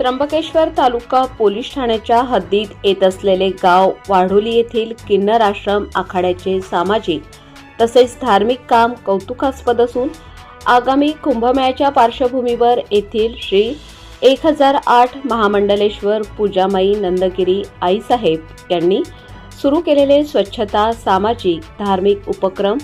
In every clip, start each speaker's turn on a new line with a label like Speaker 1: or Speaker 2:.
Speaker 1: त्र्यंबकेश्वर तालुका police ठाण्याच्या हद्दीत येत असलेले गाव वाढोली येथील किन्नर आश्रम आखाड्याचे सामाजिक तसेच धार्मिक काम कौतुकास्पद असून आगामी कुंभमेळ्याच्या पार्श्वभूमीवर येथील श्री एक हजार आठ महामंडलेश्वर पूजामाई नंदगिरी आईसाहेब यांनी सुरू केलेले स्वच्छता सामाजिक धार्मिक उपक्रम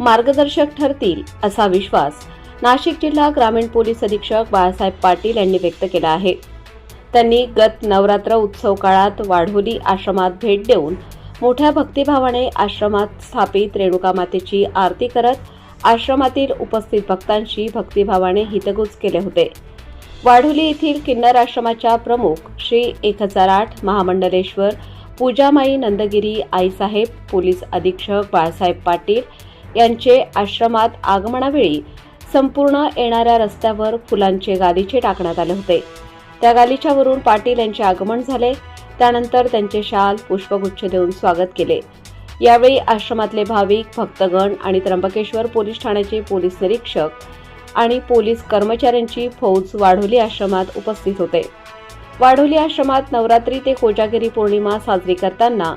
Speaker 1: मार्गदर्शक ठरतील असा विश्वास नाशिक जिल्हा ग्रामीण पोलीस अधीक्षक बाळासाहेब पाटील यांनी व्यक्त केला आहे. त्यांनी गत नवरात्र उत्सव काळात वाढोली आश्रमात भेट देऊन मोठ्या भक्तिभावाने आश्रमात स्थापित रेणुका मातेची आरती करत आश्रमातील उपस्थित भक्तांशी भक्तिभावाने हितगुज केले होते. वाढोली येथील किन्नर आश्रमाच्या प्रमुख श्री एक हजार आठ महामंडलेश्वर पूजामाई नंदगिरी आईसाहेब पोलीस अधीक्षक बाळासाहेब पाटील यांचे आश्रमात आगमनावेळी संपूर्ण येणाऱ्या रस्त्यावर फुलांचे गादीचे टाकण्यात आले होते. त्या गालीच्यावरून पाटील यांचे आगमन झाले. त्यानंतर त्यांचे शाल पुष्पगुच्छ देऊन स्वागत केले. यावेळी आश्रमातले भाविक भक्तगण आणि त्र्यंबकेश्वर पोलीस ठाण्याचे पोलीस निरीक्षक आणि पोलीस कर्मचाऱ्यांची फौज वाढोली आश्रमात उपस्थित होते. वाढोली आश्रमात नवरात्री ते कोजागिरी पौर्णिमा साजरी करताना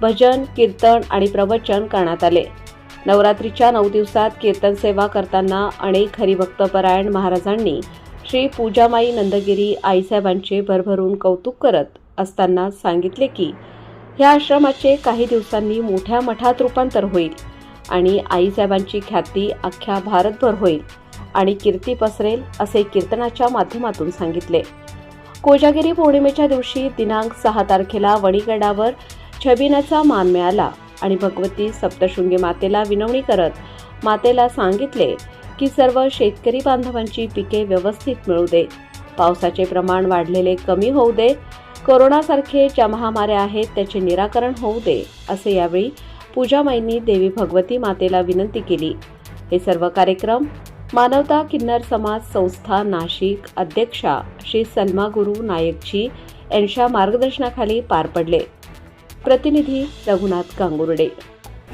Speaker 1: भजन कीर्तन आणि प्रवचन करण्यात आले. नवरात्रीच्या नऊ दिवसात कीर्तन सेवा करताना अनेक हरिभक्तपरायण महाराजांनी श्री पूजामाई नंदगिरी आईसाहेबांचे भरभरून कौतुक करत असताना सांगितले की ह्या आश्रमाचे काही दिवसांनी मोठ्या मठात रूपांतर होईल आणि आईसाहेबांची ख्याती अख्ख्या भारतभर होईल आणि कीर्ती पसरेल असे कीर्तनाच्या माध्यमातून सांगितले. कोजागिरी पौर्णिमेच्या दिवशी दिनांक सहा तारखेला वणीगडावर छबिनाचा मान मिळाला आणि भगवती सप्तशृंगी मातेला विनवणी करत मातेला सांगितले की सर्व शेतकरी बांधवांची पिके व्यवस्थित मिळू दे. पावसाचे प्रमाण वाढलेले कमी होऊ दे. कोरोनासारखे ज्या महामाऱ्या आहेत त्याचे निराकरण होऊ दे असे यावेळी पूजामाईंनी देवी भगवती मातेला विनंती केली. हे सर्व कार्यक्रम मानवता किन्नर समाज संस्था नाशिक अध्यक्षा श्री सलमा गुरु नायकजी यांच्या मार्गदर्शनाखाली पार पडले. प्रतिनिधी रघुनाथ गांगुर्डे.